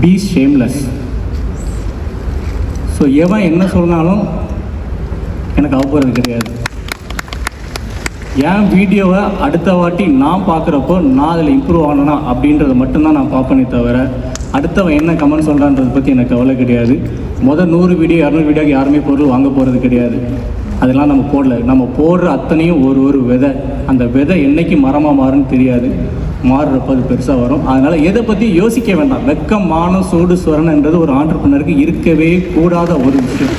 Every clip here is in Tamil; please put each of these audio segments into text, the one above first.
பி ஷேம்லெஸ் ஸோ எவன் என்ன சொன்னாலும் எனக்கு அவப்போகிறது கிடையாது. என் வீடியோவை அடுத்த வாட்டி நான் பார்க்குறப்போ நான் அதில் இம்ப்ரூவ் ஆகணும்னா அப்படின்றத மட்டும்தான் நான் பார்ப்பேனே தவிர அடுத்தவன் என்ன கமெண்ட் சொல்கிறான்றதை பற்றி எனக்கு கவலை கிடையாது. மொதல் நூறு வீடியோ இரநூறு வீடியோக்கு யாருமே பொருள் வாங்க போகிறது கிடையாது. அதெல்லாம் நம்ம போடல. நம்ம போடுற அத்தனையும் ஒரு ஒரு விதை. அந்த விதை என்றைக்கு மரமாக மாறுன்னு தெரியாது. மாறுறப்ப அது பெருசாக வரும். அதனால் எதை பற்றி யோசிக்க வேண்டாம். வெக்கம் மானம் சூடு சுரணன்றது ஒரு ஆண்டர்பனருக்கு இருக்கவே கூடாத ஒரு விஷயம்.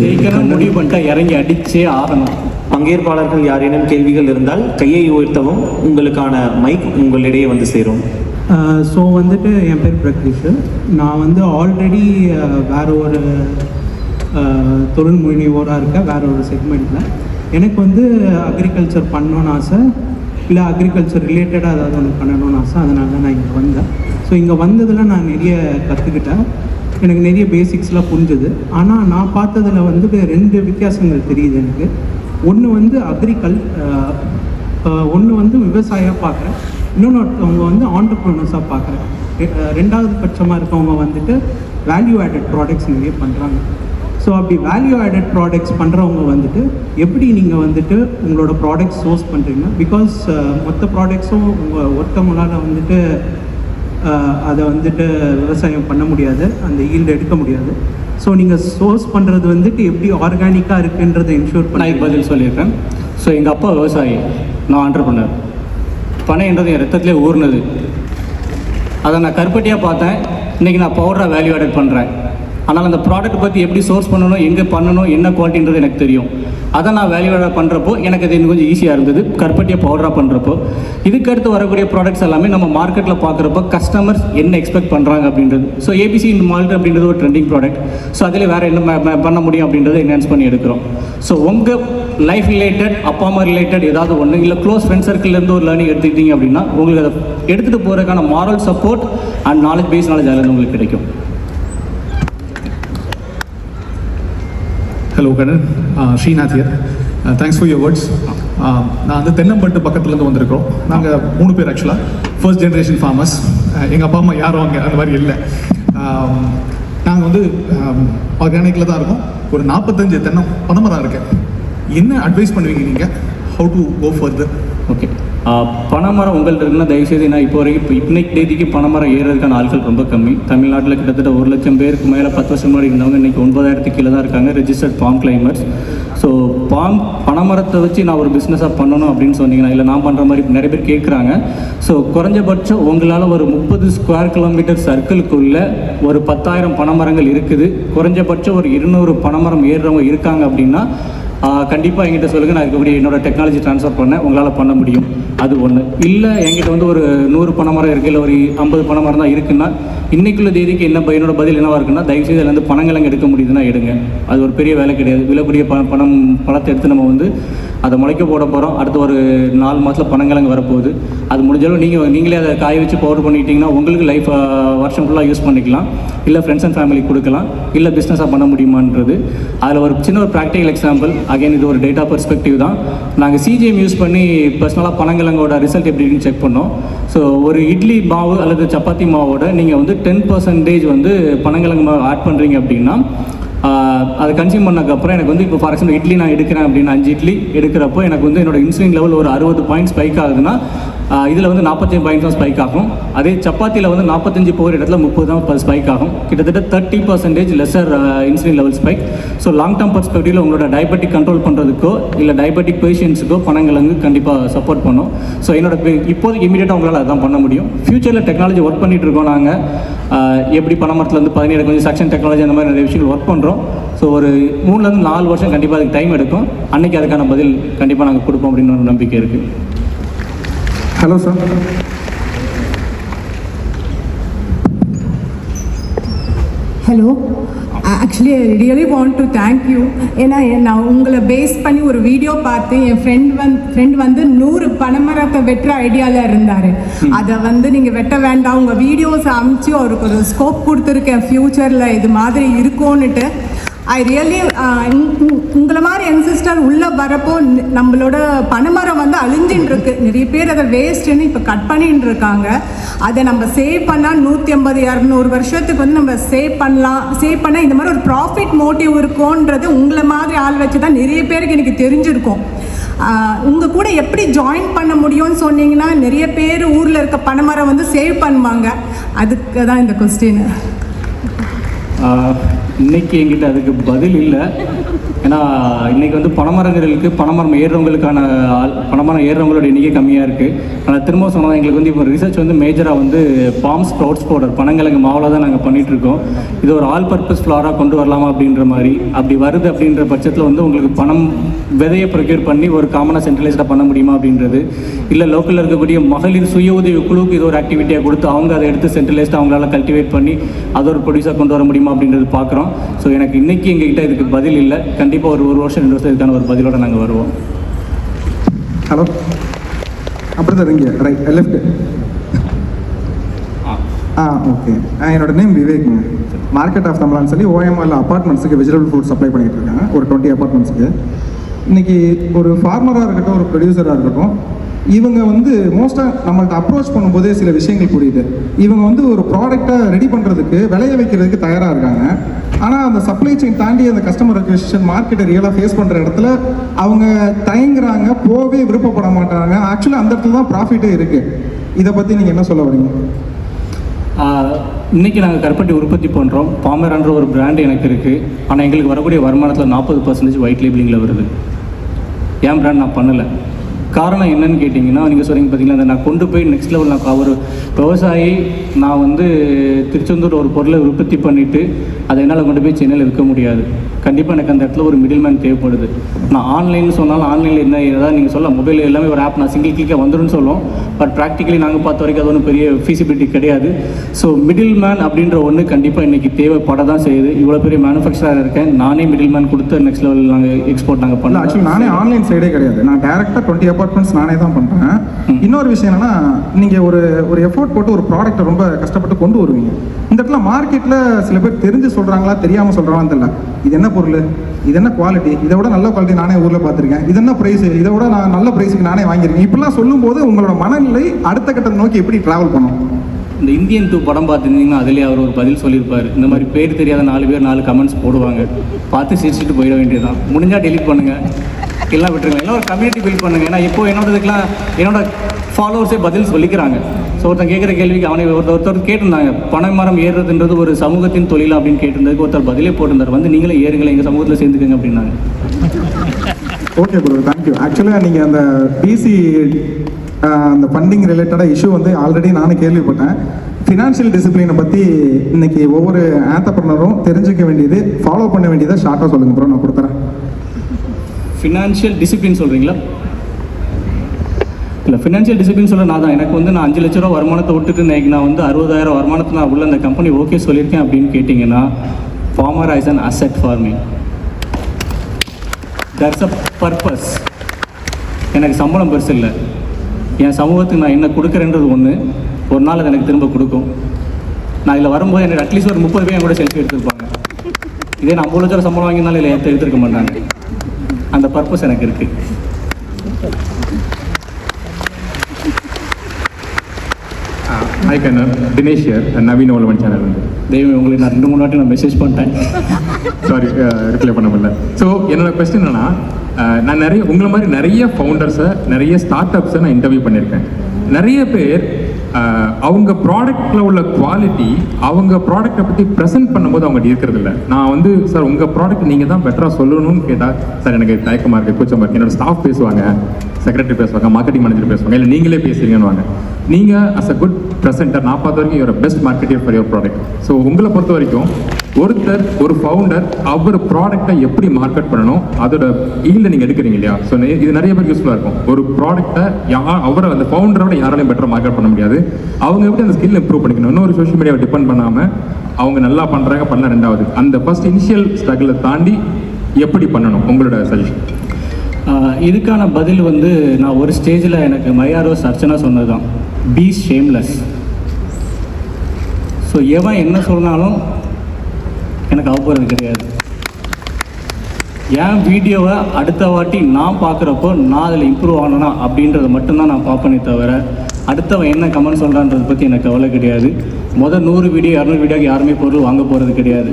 ஜெயிக்கணும் முடிவு பண்ணிட்டா இறங்கி அடிச்சே ஆகணும். பங்கேற்பாளர்கள் யாரேனும் கேள்விகள் இருந்தால் கையை உயர்த்தவும் உங்களுக்கான மைக் உங்களிடையே வந்து சேரும். ஸோ வந்துட்டு என் பேர் பிரக்தீஷ். நான் வந்து ஆல்ரெடி வேற ஒரு தொழில் முனைவோராக இருக்கேன். வேற ஒரு செக்மெண்ட்டில் எனக்கு வந்து அக்ரிகல்ச்சர் பண்ணணும்னு ஆசை. இல்லை அக்ரிகல்ச்சர் ரிலேட்டடாக ஏதாவது ஒன்று பண்ணணும்னு ஆசை. அதனால தான் நான் இங்கே வந்தேன். ஸோ இங்கே வந்ததில் நான் நிறைய கற்றுக்கிட்டேன் எனக்கு நிறைய பேசிக்ஸ்லாம் புரிஞ்சுது. ஆனால் நான் பார்த்ததில் வந்து ரெண்டு வித்தியாசங்கள் தெரியுது எனக்கு. ஒன்று வந்து அக்ரிகல் ஒன்று வந்து விவசாயம் பார்க்குறேன். இன்னொன்று வந்து ஆண்டர்ப்ரனர்ஸாக பார்க்குறேன். ரெண்டாவது பட்சமாக இருக்கவங்க வந்துட்டு வேல்யூ ஆடட் ப்ராடக்ட்ஸ் நிறைய பண்ணுறாங்க ஸோ அப்படி வேல்யூ ஆடட் ப்ராடக்ட்ஸ் பண்ணுறவங்க வந்துட்டு எப்படி நீங்கள் வந்துட்டு உங்களோட ப்ராடக்ட்ஸ் சோர்ஸ் பண்ணுறீங்க பிகாஸ் மொத்த ப்ராடக்ட்ஸும் உங்கள் ஒருத்தவங்களால் வந்துட்டு அஹ், அதை வந்துட்டு விவசாயம் பண்ண முடியாது. அந்த ஈல்டு எடுக்க முடியாது. ஸோ நீங்கள் சோர்ஸ் பண்ணுறது வந்துட்டு எப்படி ஆர்கானிக்காக இருக்குன்றதை என்ஷூர் பண்ணி பதில் சொல்லியிருக்கேன் ஸோ எங்கள் அப்பா விவசாயி. நான் ஆண்டர்பனர் பனைன்றது என் ரத்தத்திலே ஊர்னது. அதை நான் கருப்பட்டியாக பார்த்தேன். இன்றைக்கி நான் பவுடராக வேல்யூ ஆடட் பண்ணுறேன் ஆனால் அந்த ப்ராடக்ட் பற்றி எப்படி சோர்ஸ் பண்ணணும் எங்கே பண்ணணும் என்ன குவாலிட்டின்றது எனக்கு தெரியும். அதை நான் வேல்யூ பண்ணுறப்போ எனக்கு அது இன்னும் கொஞ்சம் ஈஸியாக இருந்தது. கற்பட்டியை பவுடராக பண்ணுறப்போ இதுக்கடுத்து வரக்கூடிய ப்ராடக்ட்ஸ் எல்லாமே நம்ம மார்க்கெட்டில் பார்க்குறப்போ கஸ்டமர்ஸ் என்ன எக்ஸ்பெக்ட் பண்ணுறாங்க அப்படின்றது. ஸோ ஏபிசி மால்ட் அப்படின்றது ஒரு ட்ரெண்டிங் ப்ராடக்ட் ஸோ அதில் வேறு என்ன பண்ண முடியும் அப்படின்றத என்ஹான்ஸ் பண்ணி எடுக்கிறோம். ஸோ உங்கள் லைஃப் ரிலேட்டட் அப்பா அம்மா ரிலேட்டட் ஏதாவது ஒன்று இல்லை க்ளோஸ் ஃப்ரெண்ட் சர்க்கிள்லேருந்து ஒரு லேர்னிங் எடுத்துக்கிட்டீங்க அப்படின்னா உங்களுக்கு அதை எடுத்துகிட்டு போகிறதுக்கான moral support and knowledge base knowledge அதில் உங்களுக்கு கிடைக்கும். Hello Kannan. Srinath here thanks for your words நான் வந்து தென்னம்பட்டு பக்கத்துலேருந்து வந்திருக்கிறோம். நாங்கள் மூணு பேர் ஆக்சுவலாக ஃபர்ஸ்ட் ஜென்ரேஷன் ஃபார்மர்ஸ் எங்கள் அப்பா அம்மா யாரும் அங்கே அந்த மாதிரி இல்லை. நாங்கள் வந்து ஆர்கானிக்கில் தான் இருக்கோம். ஒரு நாற்பத்தஞ்சு தென்னம் பணமரம் இருக்கேன் என்ன அட்வைஸ் பண்ணுவீங்க நீங்கள் how to go further okay பனைமரம் உங்கள்கிட்ட இருக்குன்னா தயவுசெய்து நான் இப்போ வரைக்கும் இப்போ இன்னைக்கு தேதிக்கு பனைமரம் ஏறுறதுக்கான ஆட்கள் ரொம்ப கம்மி. தமிழ்நாட்டில் கிட்டத்தட்ட ஒரு லட்சம் பேருக்கு மேலே பத்து வருஷம் முன்னாடி இருந்தவங்க இன்றைக்கி ஒன்பதாயிரத்துக்கு கீழே தான் இருக்காங்க registered palm climbers so palm பனைமரத்தை வச்சு நான் ஒரு பிஸ்னஸாக பண்ணணும் அப்படின்னு சொன்னீங்கன்னா இல்லை நான் பண்ணுற மாதிரி நிறைய பேர் கேட்குறாங்க ஸோ குறைஞ்சபட்சம் உங்களால் ஒரு முப்பது ஸ்கொயர் கிலோமீட்டர் சர்க்கிளுக்குள்ளே ஒரு பத்தாயிரம் பனைமரங்கள் இருக்குது. குறைஞ்சபட்சம் ஒரு இருநூறு பனைமரம் ஏறுறவங்க இருக்காங்க அப்படின்னா கண்டிப்பாக என்கிட்ட சொல்லுங்கள் நான் இருக்கக்கூடிய என்னோட டெக்னாலஜி ட்ரான்ஸ்ஃபர் பண்ணேன். உங்களால் பண்ண முடியும். அது ஒன்று இல்லை என்கிட்ட வந்து ஒரு நூறு பனைமரம் இருக்குது இல்லை ஒரு ஐம்பது பனைமரம் தான் இருக்குன்னா இன்றைக்குள்ள தேதிக்கு என்ன ப- என்னோட பதில் என்னவாக இருக்குன்னா தயவுசெய்து அதில் வந்து பணங்கிழங்கு எடுக்க முடியுதுன்னா எடுங்க. அது ஒரு பெரிய வேலை கிடையாது. விலக்கூடிய ப பணம் பணத்தை எடுத்து நம்ம வந்து அதை முளைக்க போட போகிறோம் அடுத்து ஒரு நாலு மாதத்தில் பனங்கிழங்கு வரப்போகுது. அது முடிஞ்சாலும் நீங்கள் நீங்களே அதை காய வச்சு பவுடர் பண்ணிட்டீங்கன்னா உங்களுக்கு லைஃப் வருஷம் ஃபுல்லாக யூஸ் பண்ணிக்கலாம். இல்லை ஃப்ரெண்ட்ஸ் அண்ட் ஃபேமிலி கொடுக்கலாம். இல்லை பிஸ்னஸாக பண்ண முடியுமான்றது. அதில் ஒரு சின்ன ஒரு ப்ராக்டிக்கல் எக்ஸாம்பிள் அகைன் இது ஒரு டேட்டா பெர்ஸ்பெக்டிவ் தான். நாங்கள் சிஜிஎம் யூஸ் பண்ணி பர்சனலாக பனங்கிழங்கோட ரிசல்ட் எப்படின்னு செக் பண்ணோம். ஸோ ஒரு இட்லி மாவு அல்லது சப்பாத்தி மாவோட நீங்கள் வந்து டென் பர்சன்டேஜ் வந்து பனங்கிழங்கு மாவு ஆட் பண்ணுறீங்க அப்படின்னா அதை கன்சியூம் பண்ணக்கப்புறம் எனக்கு வந்து இப்போ ஃபார் எக்ஸாம்பிள் இட்லி நான் எடுக்கிறேன் அப்படின்னு அஞ்சு இட்லி எடுக்கிறப்போ எனக்கு வந்து என்னோட இன்சுலின் லெவல் ஒரு அறுபது பாயிண்ட் ஸ்பைக் ஆகுதுன்னா இதில் வந்து நாற்பத்தஞ்சு பாயிண்ட் தான் ஸ்பைக் ஆகும். அதே சப்பாத்தியில் வந்து நாற்பத்தஞ்சு போகிற இடத்துல முப்பது தான் ஸ்பைக் ஆகும். கிட்டத்தட்ட thirty percentage lesser insulin level spike so long term பர்ஸ்பெக்டிவில் உங்களோட டயபெட்டிக் கண்ட்ரோல் பண்ணுறதுக்கோ இல்லை டயபெட்டிக் பேஷண்ட்ஸுக்கோ பனங்கிழங்கு கண்டிப்பாக சப்போர்ட் பண்ணும். ஸோ என்னோட பே- இப்போதைக்கு இமீடியட்டாக உங்களால் அதான் பண்ண முடியும். ஃப்யூச்சரில் டெக்னாலஜி ஒர்க் பண்ணிட்டு இருக்கோம் நாங்கள் எப்படி பனைமரத்துலேருந்து பதினேழு கொஞ்சம் சக்ஷன் டெக்னாலஜி அந்த மாதிரி நிறைய விஷயங்கள் ஒர்க் பண்ணுறோம் ஸோ ஒரு மூணுலேருந்து நாலு வருஷம் கண்டிப்பாக அதுக்கு டைம் எடுக்கும். அன்னைக்கு அதுக்கான பதில் கண்டிப்பாக நாங்கள் கொடுப்போம் அப்படின்னு ஒரு நம்பிக்கை இருக்குது hello sir hello actually really want to thank you ஏன்னா நான் உங்களை பேஸ் பண்ணி ஒரு வீடியோ பார்த்து என் ஃப்ரெண்ட் வந்து ஃப்ரெண்ட் வந்து நூறு பனைமரத்தை வெட்டுற ஐடியாவில் இருந்தார். அதை வந்து நீங்கள் வெட்ட வேண்டாம். உங்கள் வீடியோஸ் அமுச்சு அவருக்கு ஒரு ஸ்கோப் கொடுத்துருக்கேன். ஃப்யூச்சரில் இது மாதிரி இருக்கும்னுட்டு. ஐ ரியலி uh, உங்களை மாதிரி என் சிஸ்டர் உள்ளே வரப்போ நம்மளோட பனைமரம் வந்து அழிஞ்சின்னு இருக்கு நிறைய பேர் அதை வேஸ்ட்டுன்னு இப்போ கட் பண்ணின்னு இருக்காங்க அதை நம்ம சேவ் பண்ணால் நூற்றி ஐம்பது இரநூறு வருஷத்துக்கு வந்து நம்ம சேவ் பண்ணலாம். சேவ் பண்ணால் இந்த மாதிரி ஒரு ப்ராஃபிட் மோட்டிவ் இருக்கும்ன்றது உங்களை மாதிரி ஆள் வச்சு தான் நிறைய பேருக்கு எனக்கு தெரிஞ்சிருக்கும். உங்கள் கூட எப்படி ஜாயின் பண்ண முடியும்னு சொன்னீங்கன்னா நிறைய பேர் ஊரில் இருக்க பனைமரம் வந்து சேவ் பண்ணுவாங்க. அதுக்கு தான் இந்த கொஸ்டின் இன்னைக்கு என்கிட்ட அதுக்கு பதில் இல்லை. ஏன்னா இன்றைக்கி வந்து பணமரங்களுக்கு பணமரம் ஏறுறவங்களுக்கான ஆள் பணமரம் ஏறுறவங்களோட எண்ணிக்கை கம்மியாக இருக்குது ஆனால் திரும்ப சொன்னால் எங்களுக்கு வந்து இப்போ ரிசர்ச் வந்து மேஜராக வந்து பாம் ஸ்ப்ரவுட்ஸ் பவுடர் பனங்கிழங்கு மாவில் தான் நாங்கள் பண்ணிகிட்ருக்கோம் இது ஒரு ஆல் பர்பஸ் ஃப்ளாராக கொண்டு வரலாமா அப்படின்ற மாதிரி அப்படி வருது அப்படின்ற பட்சத்தில் வந்து உங்களுக்கு பணம் விதையை ப்ரொக்யூர் பண்ணி ஒரு காமனாக சென்ட்ரலைஸ்டாக பண்ண முடியுமா அப்படின்றது. இல்லை லோக்கலில் இருக்கக்கூடிய மகளிர் சுய உதவி குழுவுக்கு இது ஒரு ஆக்டிவிட்டியாக கொடுத்து அவங்க அதை எடுத்து சென்ட்ரலைஸ்டாக அவங்களால கல்டிவேட் பண்ணி அதை ஒரு ப்ரொடியூஸாக கொண்டு வர முடியுமா அப்படின்றது பார்க்குறோம் ஸோ எனக்கு இன்றைக்கி எங்ககிட்ட இதுக்கு பதில் இல்லை. கண்டிப்பாக ஒரு ஒரு வருஷம் ரெண்டு வருஷம் இதுக்கான ஒரு பதிலோட நாங்கள் வருவோம். ஹலோ. அப்புறம் சார் இங்கே ரைட் லெஃப்ட் ஆ. ஓகே என்னோட நேம் விவேக்ங்க. மார்க்கெட் ஆஃப் தமிழான்னு சொல்லி ஓஎம்எல் அப்பார்ட்மெண்ட்ஸுக்கு வெஜிடபிள் ஃப்ரூட் சப்ளை பண்ணிட்டு இருக்காங்க ஒரு டுவெண்ட்டி அப்பார்ட்மெண்ட்ஸுக்கு இன்னைக்கு ஒரு ஃபார்மராக இருக்கட்டும் ஒரு ப்ரொடியூசராக இருக்கட்டும் இவங்க வந்து மோஸ்ட்டாக நம்மள்ட்ட அப்ரோச் பண்ணும்போதே சில விஷயங்கள் புரியுது. இவங்க வந்து ஒரு ப்ராடக்டை ரெடி பண்ணுறதுக்கு விளைய வைக்கிறதுக்கு தயாராக இருக்காங்க. ஆனால் அந்த சப்ளை செயின் தாண்டி அந்த கஸ்டமர் அக்விசிஷன் மார்க்கெட்டை ரியலாக ஃபேஸ் பண்ணுற இடத்துல அவங்க தயங்குறாங்க போகவே விருப்பப்பட மாட்டாங்க. ஆக்சுவலாக அந்த இடத்துல தான் ப்ராஃபிட்டே இருக்குது இதை பற்றி நீங்கள் என்ன சொல்ல வரீங்க? இன்றைக்கி நாங்கள் கருப்பட்டி உற்பத்தி பண்ணுறோம் பாமரான்ற ஒரு பிராண்ட் எனக்கு இருக்குது ஆனால் எங்களுக்கு வரக்கூடிய வருமானத்தில் நாற்பது பர்சன்டேஜ் ஒயிட் லேபிளிங்கில் வருது. என் பிராண்ட் நான் பண்ணலை? காரணம் என்னன்னு கேட்டிங்கன்னா நீங்கள் சொல்றீங்க பார்த்தீங்களா அந்த நான் கொண்டு போய் நெக்ஸ்ட் லெவல் நான் ஒரு விவசாயி நான் வந்து திருச்செந்தூர் ஒரு பொருளை உற்பத்தி பண்ணிவிட்டு அதை என்னால் கொண்டு போய் சென்னையில் விற்க முடியாது. கண்டிப்பாக எனக்கு அந்த இடத்துல ஒரு மிடில் மேன் தேவைப்படுது. நான் ஆன்லைன் சொன்னாலும் ஆன்லைனில் என்ன ஏதாவது நீங்கள் சொல்லலாம் மொபைல் எல்லாமே ஒரு ஆப் நான் சிங்கிள் கிளிக்காக வந்துருன்னு சொல்லுவோம் பட் ப்ராக்டிக்கலி நாங்கள் பார்த்த வரைக்கும் அது ஒன்றும் பெரிய ஃபீசிபிலிட்டி கிடையாது. ஸோ மிடில் மேன் அப்படின்ற ஒன்று கண்டிப்பாக இன்றைக்கி தேவைப்பட தான் செய்யுது. இவ்வளோ பெரிய மேனுஃபேக்சராக இருக்கேன். நானே மிடில் மேன் கொடுத்து நெக்ஸ்ட் லெவல் நாங்கள் எக்ஸ்போர்ட் நாங்கள் இல்லை பண்ணலாம் ஆக்சுவலி நானே ஆன்லைன் சைடே கிடையாது. நான் டேரெக்டாக டுவெண்ட்டி அப்பார்ட்மெண்ட்ஸ் நானே தான் பண்ணுறேன் இன்னொரு விஷயம் என்னன்னா நீங்கள் ஒரு ஒரு எஃபோர்ட் போட்டு ஒரு ப்ராடக்ட்டை ரொம்ப கஷ்டப்பட்டு கொண்டு வருவீங்க. இந்த இடத்துல மார்க்கெட்டில் சில பேர் தெரிஞ்சு சொல்கிறாங்களா தெரியாமல் சொல்கிறாங்களான்னு தெரியல. இது என்ன பொருள்? இது என்ன குவாலிட்டி இதை விட நல்ல குவாலிட்டி நானே ஊரில் பார்த்துருக்கேன். இது என்ன ப்ரைஸ் இதை விட நான் நல்ல ப்ரைஸுக்கு நானே வாங்கியிருக்கேன். இப்படிலாம் சொல்லும்போது உங்களோட மனநிலை அடுத்த கட்டத்தை நோக்கி எப்படி ட்ராவல் பண்ணும்? இந்த இந்தியன் டூ படம் பார்த்துருந்தீங்கன்னா அதுலேயே அவர் ஒரு பதில் சொல்லியிருப்பார். இந்த மாதிரி பேர் தெரியாத நாலு பேர் நாலு கமெண்ட்ஸ் போடுவாங்க. பார்த்து சிரிச்சுட்டு போயிட வேண்டியதுதான். முடிஞ்சால் டெலிட் பண்ணுங்க. எல்லாம் விட்டுருங்க. எல்லாம் ஒரு கம்யூனிட்டி பில்ட் பண்ணுங்க. ஏன்னா இப்போ என்னோடதுக்கெல்லாம் என்னோட ஃபாலோவர்ஸே பதில் சொல்லிக்கிறாங்க. ஸோ ஒருத்தன் கேட்குற கேள்விக்கு அவனை ஒருத்தர் ஒருத்தர் கேட்டிருந்தாங்க. பனை மரம் ஏறுறதுன்றது ஒரு சமூகத்தின் தொழில் அப்படின்னு கேட்டிருந்ததுக்கு ஒருத்தர் பதிலே போட்டிருந்தார். வந்து நீங்களே ஏறுங்களேன் எங்கள் சமூகத்தில் சேர்ந்துக்கங்க அப்படின்னாங்க. ஓகே ப்ரோ தேங்க்யூ ஆக்சுவலாக நீங்கள் அந்த பிசி அந்த ஃபண்டிங் ரிலேட்டடாக இஷ்யூ வந்து ஆல்ரெடி நானும் கேள்விப்பட்டேன். ஃபினான்ஷியல் டிசிப்ளினை பற்றி இன்னைக்கு ஒவ்வொரு ஆத்தப்பர்னரும் தெரிஞ்சுக்க வேண்டியது ஃபாலோ பண்ண வேண்டியதை ஷார்ட்டாக சொல்லுங்கள் ப்ரோ நான் கொடுத்துறேன். ஃபினான்ஷியல் டிசிப்ளின் சொல்கிறீங்களா இல்லை ஃபினான்ஷியல் டிசிப்ளின் சொல்ல நான் தான். எனக்கு வந்து நான் அஞ்சு லட்ச ரூபா வருமானத்தை விட்டுட்டு நான் வந்து அறுபதாயிரம் வருமானத்தை நான் உள்ள அந்த கம்பெனி ஓகே சொல்லியிருக்கேன் அப்படின்னு கேட்டிங்கன்னா farmer as an asset farming that's a purpose எனக்கு சம்பளம் பெருசு இல்லை. என் சமூகத்துக்கு நான் என்ன கொடுக்குறேன்றது ஒன்று ஒரு நாள் அது எனக்கு திரும்ப கொடுக்கும். நான் இதில் வரும்போது எனக்கு அட்லீஸ்ட் ஒரு முப்பது பேர் என் கூட செல்ஃபி எடுத்துருப்பாங்க. இதே நான் ஐம்பது லட்ச ரூபா சம்பளம் வாங்கினாலும் இல்லை எடுத்து எடுத்துருக்க மாட்டாங்க. அந்த பர்பஸ் எனக்கு இருக்குது hi Kannan Dinesh here Naveen Olavan channel வந்து. தெய்வம் உங்களுக்கு நான் ரெண்டு மூணு வாட்டி நான் மெசேஜ் பண்ணிட்டேன். சாரி ரிப்ளை பண்ண முடியல. ஸோ என்னோட கொஸ்டின் என்னன்னா நான் நிறைய உங்களை மாதிரி நிறைய ஃபவுண்டர்ஸை நிறைய ஸ்டார்ட் அப்ஸை நான் இன்டர்வியூ பண்ணியிருக்கேன். நிறைய பேர் அவங்க ப்ராடக்ட்டில் உள்ள குவாலிட்டி அவங்க ப்ராடக்ட்டை பற்றி ப்ரெசென்ட் பண்ணும்போது அவங்க இருக்கிறது இல்லை நான் வந்து சார் உங்கள் ப்ராடக்ட் நீங்கள் தான் பெட்டராக சொல்லணும்னு கேட்டால் சார் எனக்கு தயக்கமாக இருக்குது கூச்சமாக இருக்குது என்னோட ஸ்டாஃப் பேசுவாங்க செக்ரட்டரி பேசுவாங்க மார்க்கெட்டிங் மேனேஜர் பேசுவாங்க. இல்லை நீங்களே பேசுறீங்கன்னு நீங்கள் அஸ் அ குட் ப்ரெசென்டர் நான் பார்த்த வரைக்கும் your best marketing for your product so உங்களை பொறுத்த வரைக்கும் ஒருத்தர் ஒரு ஃபவுண்டர் அவர் ப்ராடக்ட்டை எப்படி மார்க்கெட் பண்ணணும் அதோட ஈல்ட நீங்கள் எடுக்கிறீங்க இல்லையா? ஸோ இது நிறைய பேர் யூஸ்ஃபுல்லாக இருக்கும். ஒரு ப்ராடக்ட்டை யா அவரை அந்த ஃபவுண்டரோட யாராலையும் பெட்டராக மார்க்கெட் பண்ண முடியாது. அவங்க எப்படி அந்த ஸ்கில் இம்ப்ரூவ் பண்ணிக்கணும்? இன்னொரு சோஷியல் மீடியாவை டிபெண்ட் பண்ணாமல் அவங்க நல்லா பண்ணுறாங்க பண்ண ரெண்டாவது. அந்த ஃபர்ஸ்ட் இனிஷியல் ஸ்ட்ரகிளை தாண்டி எப்படி பண்ணணும்? உங்களோட சஜஷன் இதுக்கான பதில் வந்து நான் ஒரு ஸ்டேஜில் எனக்கு மையாரோஸ் அர்ச்சனா சொன்னது தான் பி ஷேம்லெஸ் ஸோ எவன் என்ன சொன்னாலும் எனக்கு அவ்வப்போறது கிடையாது. என் வீடியோவை அடுத்த வாட்டி நான் பார்க்குறப்போ நான் அதில் இம்ப்ரூவ் ஆனனா அப்படின்றத மட்டும்தான் நான் பார்ப்பேனே தவிர அடுத்தவன் என்ன கமெண்ட் சொல்கிறான்றதை பற்றி எனக்கு கவலை கிடையாது. மொதல் நூறு வீடியோ இரநூறு வீடியோக்கு யாருமே பொருள் வாங்க போகிறது கிடையாது.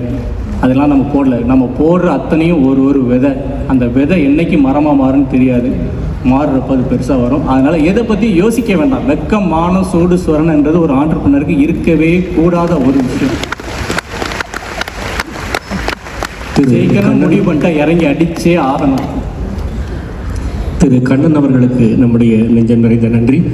அதெல்லாம் நம்ம போடல. நம்ம போடுற அத்தனையும் ஒரு ஒரு விதை. அந்த விதை என்னைக்கு மரமாக மாறுன்னு தெரியாது. மாறுறப்ப அது பெருசாக வரும். அதனால் எதை பற்றி யோசிக்க வேண்டாம். வெக்கம் மானம் சூடு சுரணன்றது ஒரு ஆண்டர்பனருக்கு இருக்கவே கூடாத ஒரு விஷயம். ஜெயிக்கணும் முடிவு பண்ணிட்டா இறங்கி அடிச்சே ஆகணும். திரு கண்ணன் அவர்களுக்கு நம்முடைய நெஞ்சம் நிறைந்த நன்றி.